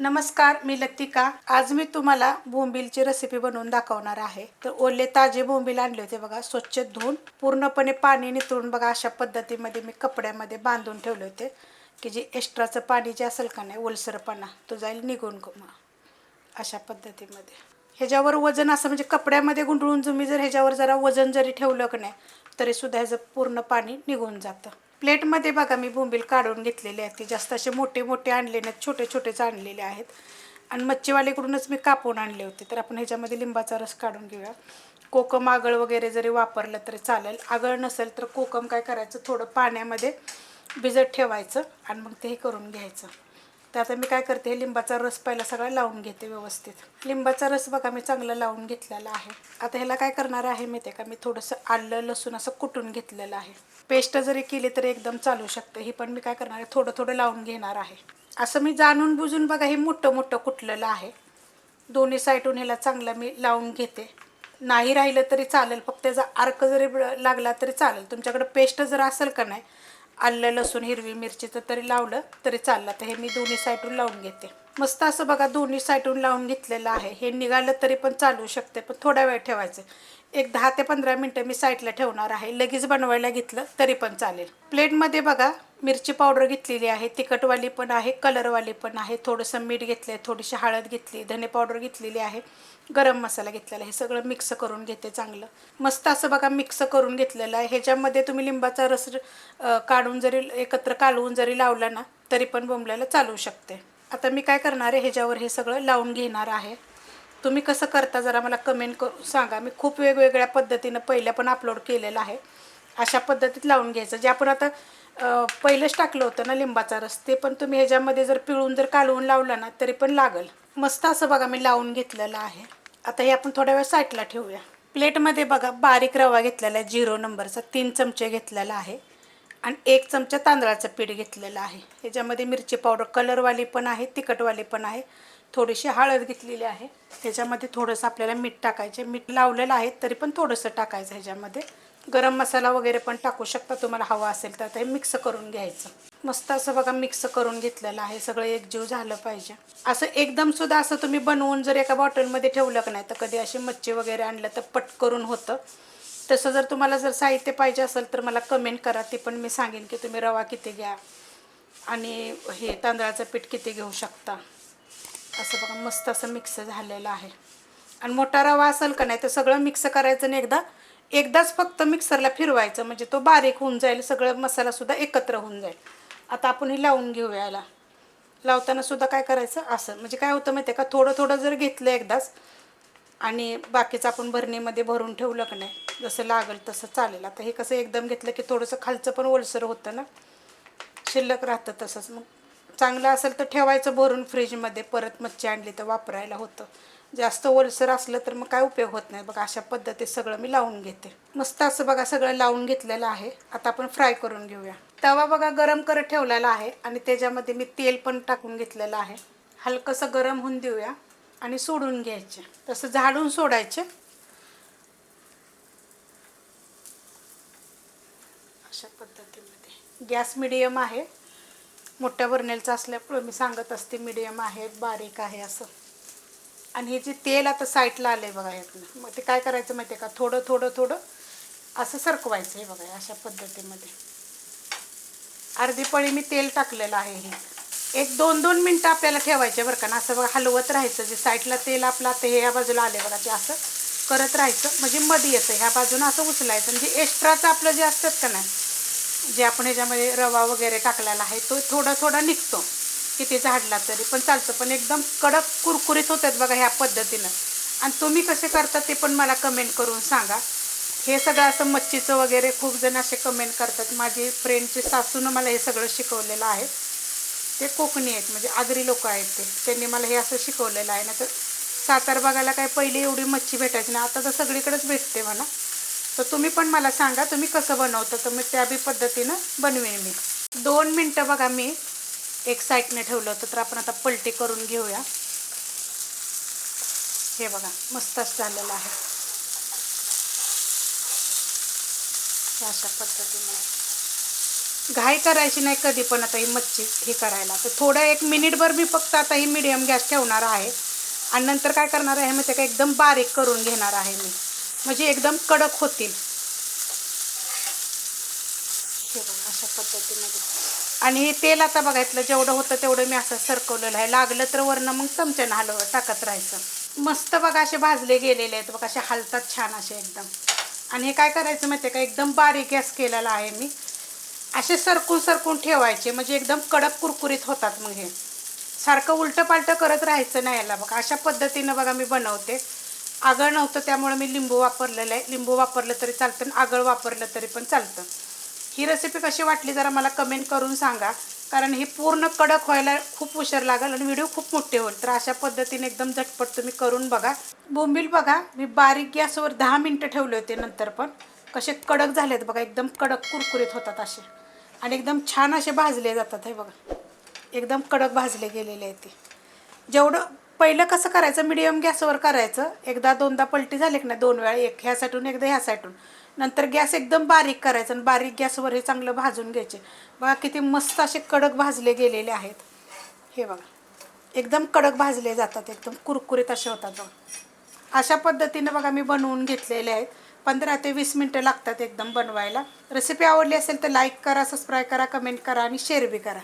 नमस्कार मी लतिका. आज मी तुम्हाला बोंबीलची रेसिपी बनवून दाखवणार आहे. तर ओले ताजे बोंबील आणले होते बघा स्वच्छ धुवून पूर्णपणे पाणी नितळून बघा अशा पद्धतीमध्ये मी कपड्यामध्ये बांधून ठेवले होते. की जे एक्स्ट्राचं पाणी जे असेल का नाही ओलसरपणा तो जाईल निघून मग. अशा पद्धतीमध्ये. ह्याच्यावर वजन असं म्हणजे कपड्यामध्ये गुंडळून तुम्ही जर ह्याच्यावर जरा वजन जरी ठेवलं का नाही तरीसुद्धा ह्याचं पूर्ण पाणी निघून जातं. प्लेटमध्ये बघा मी बोंबील काढून घेतलेले आहेत. ते जास्त असे मोठे मोठे आणले नाहीत छोटे छोटेच आणलेले आहेत. आणि मच्छीवालेकडूनच मी कापून आणले होते. तर आपण ह्याच्यामध्ये लिंबाचा रस काढून घेऊया. कोकम आगळ वगैरे जरी वापरलं तरी चालेल. आगळ नसेल तर कोकम काय करायचं? थोडं पाण्यामध्ये भिजत ठेवायचं आणि मग ते हे करून घ्यायचं. तर आता मी काय करते हे लिंबाचा रस पहिला सगळा लावून घेते व्यवस्थित. लिंबाचा रस बघा मी चांगला लावून घेतलेला आहे. आता ह्याला काय करणार आहे माहिती आहे का? मी थोडंसं आलं लसूण असं कुटून घेतलेलं आहे. पेस्ट जरी केली तरी एकदम चालू शकते. ही पण मी काय करणार आहे थोडं थोडं लावून घेणार आहे. असं मी जाणून बुजून बघा हे मोठं मोठं कुटलेलं आहे. दोन्ही साईडून ह्याला चांगलं मी लावून घेते. नाही राहिलं तरी चालेल फक्त त्याचा अर्क जरी लागला तरी चालेल. तुमच्याकडे पेस्ट जर असेल का नाही आलं लसूण हिरवी मिरचीचं तरी लावलं तरी चाललं. तर हे मी दोन्ही साईडून लावून घेते. मस्त असं बघा दोन्ही साईडून लावून घेतलेलं आहे. हे निघालं तरी पण चालू शकते पण थोडा वेळ ठेवायचं. एक दहा ते पंधरा मिनटं मी साईडला ठेवणार आहे. लगेच बनवायला घेतलं तरी पण चालेल. प्लेटमध्ये बघा मिरची पावडर घेतलेली आहे तिखटवाली पण आहे कलरवाली पण आहे. थोडंसं मीठ घेतलं आहे थोडीशी हळद घेतली धने पावडर घेतलेली आहे. गरम मसाला घेतलेला आहे हे सगळं मिक्स करून घेते चांगलं. मस्त असं बघा मिक्स करून घेतलेलं आहे. ह्याच्यामध्ये तुम्ही लिंबाचा रस काढून जरी एकत्र कालवून जरी लावला ना तरी पण बोंबल्याला चालवू शकते. आता मी काय करणार आहे ह्याच्यावर हे सगळं लावून घेणार आहे. तुम्ही कसं करता जरा मला कमेंट करून सांगा. मी खूप वेगवेगळ्या पद्धतीनं पहिल्या पण अपलोड केलेलं आहे. अशा पद्धतीत लावून घ्यायचं. जे आपण आता पहिलंच टाकलं होतं ना लिंबाचा रस ते पण तुम्ही ह्याच्यामध्ये जर पिळून जर कालवून लावलं ना तरी पण लागल. मस्त असं बघा मी लावून घेतलेलं आहे. आता हे आपण थोड्या वेळ साईडला ठेवूया. प्लेटमध्ये बघा बारीक रवा घेतलेला आहे झिरो नंबरचा तीन चमचे घेतलेला आहे. आणि एक चमचा तांदळाचं पीठ घेतलेलं आहे. ह्याच्यामध्ये मिरची पावडर कलरवाली पण आहे तिखटवाली पण आहे. थोडीशी हळद घेतलेली आहे. ह्याच्यामध्ये थोडंसं आपल्याला मीठ टाकायचे मीठ लावलेलं आहे तरी पण थोडंसं टाकायचं ह्याच्यामध्ये. गरम मसाला वगैरे पण टाकू शकता तुम्हाला हवा असेल तर. ते मिक्स करून घ्यायचं. मस्त असं बघा मिक्स करून घेतलेलं आहे. सगळं एकजीव झालं पाहिजे. असं एकदम सुद्धा असं तुम्ही बनवून जर एका बॉटलमध्ये ठेवलं का नाही तर कधी अशी मच्छी वगैरे आणलं तर पट करून होतं. तसं जर तुम्हाला जर साहित्य पाहिजे असेल तर मला कमेंट करा. ते पण मी सांगेन की तुम्ही रवा किती घ्या आणि हे तांदळाचं पीठ किती घेऊ शकता. असं बघा मस्त असं मिक्स झालेलं आहे. आणि मोठा रवा असेल का नाही तर सगळं मिक्स करायचं आणि एकदा एकदाच फक्त मिक्सरला फिरवायचं म्हणजे तो बारीक होऊन जाईल सगळं मसालासुद्धा एकत्र होऊन जाईल. आता आपण हे लावून घेऊ याला. लावताना सुद्धा काय करायचं? असं. म्हणजे काय होतं माहिती आहे का? थोडं थोडं जर घेतलं एकदाच आणि बाकीचं आपण भरणीमध्ये भरून ठेवलं का नाही जसं लागेल तसं चालेल. आता हे कसं एकदम घेतलं की थोडंसं खालचं पण ओलसर होतं ना? शिल्लक राहतं तसंच. मग चांगलं असेल तर ठेवायचं भरून फ्रीजमध्ये. परत मच्छी आणली तर वापरायला होतं. जास्त ओलसर असलं तर मग काय उपयोग होत नाही. बघा अशा पद्धतीत सगळं मी लावून घेते. मस्त असं बघा सगळं लावून घेतलेलं आहे. आता आपण फ्राय करून घेऊया. तवा बघा गरम करत ठेवलेला आहे आणि त्याच्यामध्ये मी तेल पण टाकून घेतलेलं आहे. हलकंसं गरम होऊन देऊया आणि सोडून घ्यायचे. तसं झाडून सोडायचे. अशा पद्धतीमध्ये. गॅस मिडियम आहे. मोठ्या बर्नेलचं असल्यामुळे मी सांगत असते मिडियम आहे बारीक आहे असं. आणि हे जे तेल आता साईडला आलं आहे बघा यातनं मग ते काय करायचं माहिती आहे का? थोडं थोडं थोडं असं सरकवायचं आहे बघा अशा पद्धतीमध्ये. अर्धी पळी मी तेल टाकलेलं आहे हे. एक दोन दोन मिनटं आपल्याला ठेवायचे बरं का. ना असं बघा हलवत राहायचं जे साईडला तेल आपलं आता हे या बाजूला आले बघा ते असं करत राहायचं. म्हणजे मध्ये येतं ह्या बाजूनं असं उचलायचं. म्हणजे एक्स्ट्राचं आपलं जे असतात का नाही जे आपण ह्याच्यामध्ये रवा वगैरे टाकलेला आहे तो थोडा थोडा निघतो. किती झाडला तरी पण चालतं. पण एकदम कडक कुरकुरीत होतात बघा ह्या पद्धतीनं. आणि तुम्ही कसे करता ते पण मला कमेंट करून सांगा. हे सगळं असं मच्छीचं वगैरे खूप जण असे कमेंट करतात. माझी फ्रेंडचे सासूनं मला हे सगळं शिकवलेलं आहे. ते कोकणी आहेत म्हणजे आगरी लोक आहेत ते. त्यांनी मला हे असं शिकवलेलं आहे. ना तर सातार बघायला काय पहिले एवढी मच्छी भेटायची ना आता तर सगळीकडेच भेटते म्हणा. तर तुम्ही पण मला सांगा तुम्ही कसं बनवता? तर मी त्या बी पद्धतीनं बनवेन मी. दोन मिनटं बघा मी एक साईडने ठेवलं होतं तर आपण आता पलटी करून घेऊया. हे बघा मस्तच झालेलं आहे. अशा पद्धतीने. घाई करायची नाही कधी पण आता ही मच्छी हे करायला. तर थोडं एक मिनिटभर मी फक्त आता ही मिडियम गॅस ठेवणार आहे. आणि नंतर काय करणार आहे माहिती आहे का एकदम बारीक करून घेणार आहे मी. म्हणजे एकदम कडक होतील. अशा पद्धतीमध्ये. आणि हे तेल आता बघायतलं जेवढं होतं तेवढं मी असं सरकवलेलं आहे. लागलं तर वरनं मग चमच्यानं हलव टाकत राहायचं. मस्त बघा असे भाजले गेलेले आहेत. बघा असे हलतात छान असे एकदम. आणि हे काय करायचं माहिती आहे का? एकदम बारीक गॅस केलेला आहे मी. असे सरकून सरकून ठेवायचे. म्हणजे एकदम कडक कुरकुरीत होतात मग हे. सारखं उलटं पालटं करत राहायचं नाही याला बघा. अशा पद्धतीनं बघा मी बनवते. आगळ नव्हतं त्यामुळे मी लिंबू वापरलेलं आहे. लिंबू वापरलं तरी चालतं आणि आगळ वापरलं तरी पण चालतं. ही रेसिपी कशी वाटली जरा मला कमेंट करून सांगा. कारण हे पूर्ण कडक व्हायला खूप उशीर लागेल आणि व्हिडिओ खूप मोठे होईल. तर अशा पद्धतीने एकदम झटपट तुम्ही करून बघा. बोंबील बघा मी बारीक गॅसवर दहा मिनटं ठेवले होते नंतर पण. कसे कडक झालेत बघा एकदम कडक कुरकुरीत होतात असे. आणि एकदम छान असे भाजले जातात हे बघा. एकदम कडक भाजले गेलेले आहेत ते. जेवढं पहिलं कसं करायचं? मिडियम गॅसवर करायचं. एकदा दोनदा पलटी झाली की नाही? दोन वेळा एक ह्या साईडून एकदा ह्या साईडून नंतर गॅस एकदम बारीक करायचं आणि बारीक गॅसवर हे चांगलं भाजून घ्यायचे. बघा किती मस्त असे कडक भाजले गेलेले आहेत. हे बघा. एकदम कडक भाजले जातात. एकदम कुरकुरीत असे होतात बघा. अशा पद्धतीनं बघा मी बनवून घेतलेले आहेत. पंधरा ते वीस मिनटं लागतात एकदम बनवायला. रेसिपी आवडली असेल तर लाईक करा सबस्क्राईब करा कमेंट करा आणि शेअर बी करा.